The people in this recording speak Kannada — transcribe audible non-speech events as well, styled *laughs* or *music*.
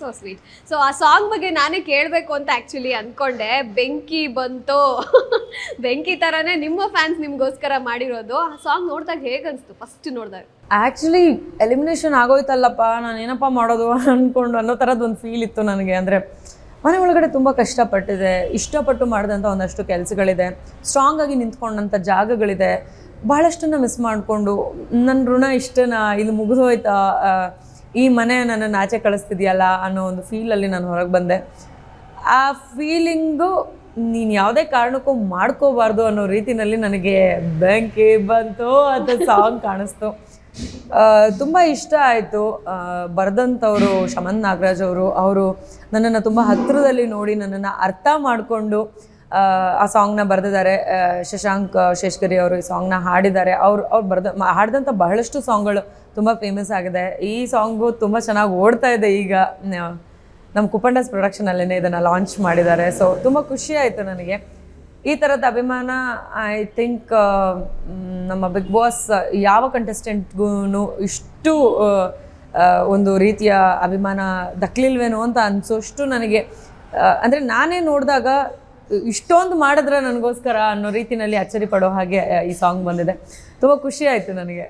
ಸೊ ಸ್ವೀಟ್ ಸೊ ಆ ಸಾಂಗ್ ಬಗ್ಗೆ ನಾನೇ ಕೇಳಬೇಕು ಅಂತ ಆ್ಯಕ್ಚುಲಿ ಅಂದ್ಕೊಂಡೆ ಬೆಂಕಿ ಬಂತು? *laughs* ಬೆಂಕಿ ಥರನೇ ನಿಮ್ಮ ಫ್ಯಾನ್ಸ್ ನಿಮಗೋಸ್ಕರ ಮಾಡಿರೋದು. ಆ ಸಾಂಗ್ ನೋಡಿದಾಗ ಹೇಗೆ ಅನಿಸ್ತು ಫಸ್ಟ್ ನೋಡಿದಾಗ. ಆ್ಯಕ್ಚುಲಿ ಎಲಿಮಿನೇಷನ್ ಆಗೋಯ್ತಲ್ಲಪ್ಪ. ನಾನು ಏನಪ್ಪ ಮಾಡೋದು *laughs* ಅಂದ್ಕೊಂಡು ಅನ್ನೋ ಥರದ್ದು ಒಂದು ಫೀಲ್ ಇತ್ತು ನನಗೆ. ಅಂದರೆ, ಮನೆ ಒಳಗಡೆ ತುಂಬ ಕಷ್ಟಪಟ್ಟಿದೆ. ಇಷ್ಟಪಟ್ಟು ಮಾಡಿದಂಥ ಒಂದಷ್ಟು ಕೆಲಸಗಳಿದೆ. ಸ್ಟ್ರಾಂಗ್ ಆಗಿ ನಿಂತ್ಕೊಂಡಂಥ ಜಾಗಗಳಿದೆ. ಭಾಳಷ್ಟನ್ನ ಮಿಸ್ ಮಾಡಿಕೊಂಡು ನನ್ನ ಋಣ ಇಷ್ಟನ ಇಲ್ಲಿ ಮುಗಿದೋಯ್ತಾ? ಈ ಮನೆ ನನ್ನನ್ನು ಆಚೆ ಕಳಿಸ್ತಿದ್ಯಲ್ಲ ಅನ್ನೋ ಒಂದು ಫೀಲಲ್ಲಿ ನಾನು ಹೊರಗೆ ಬಂದೆ. ಆ ಫೀಲಿಂಗು ನೀನು ಯಾವುದೇ ಕಾರಣಕ್ಕೂ ಮಾಡ್ಕೋಬಾರ್ದು ಅನ್ನೋ ರೀತಿಯಲ್ಲಿ ನನಗೆ ಬೆಂಕಿ ಬಂತು ಅಂತ ಸಾಂಗ್ ಕಾಣಿಸ್ತು. ತುಂಬ ಇಷ್ಟ ಆಯಿತು. ಬರೆದಂಥವರು ಶಮನ್ ನಾಗರಾಜ್ ಅವರು ಅವರು ನನ್ನನ್ನು ತುಂಬ ಹತ್ತಿರದಲ್ಲಿ ನೋಡಿ ನನ್ನನ್ನು ಅರ್ಥ ಮಾಡಿಕೊಂಡು ಆ ಸಾಂಗ್ನ ಬರೆದಿದ್ದಾರೆ ಶಶಾಂಕ್ ಶೇಷ್ಕರಿ ಅವರು ಈ ಸಾಂಗ್ನ ಹಾಡಿದ್ದಾರೆ. ಅವ್ರು ಅವ್ರು ಬರೆದ ಹಾಡಿದಂಥ ಬಹಳಷ್ಟು ಸಾಂಗ್ಗಳು ತುಂಬ ಫೇಮಸ್ ಆಗಿದೆ. ಈ ಸಾಂಗು ತುಂಬ ಚೆನ್ನಾಗಿ ಓಡ್ತಾ ಇದೆ ಈಗ. ನಮ್ಮ ಕುಪಂಡಸ್ ಪ್ರೊಡಕ್ಷನಲ್ಲೇ ಇದನ್ನು ಲಾಂಚ್ ಮಾಡಿದ್ದಾರೆ. ಸೊ ತುಂಬ ಖುಷಿ ಆಯಿತು ನನಗೆ. ಈ ಥರದ ಅಭಿಮಾನ ಐ ಥಿಂಕ್ ನಮ್ಮ ಬಿಗ್ ಬಾಸ್ ಯಾವ ಕಂಟೆಸ್ಟೆಂಟ್ಗೂ ಇಷ್ಟು ಒಂದು ರೀತಿಯ ಅಭಿಮಾನ ದಕ್ಕಲಿಲ್ವೇನೋ ಅಂತ ಅನಿಸೋಷ್ಟು ನನಗೆ ಅಂದರೆ ನಾನೇ ನೋಡಿದಾಗ ಇಷ್ಟೊಂದು ಮಾಡಿದ್ರೆ ನನಗೋಸ್ಕರ ಅನ್ನೋ ರೀತಿಯಲ್ಲಿ ಅಚ್ಚರಿ ಪಡೋ ಹಾಗೆ ಈ ಸಾಂಗ್ ಬಂದಿದೆ. ತುಂಬ ಖುಷಿ ಆಯಿತು ನನಗೆ.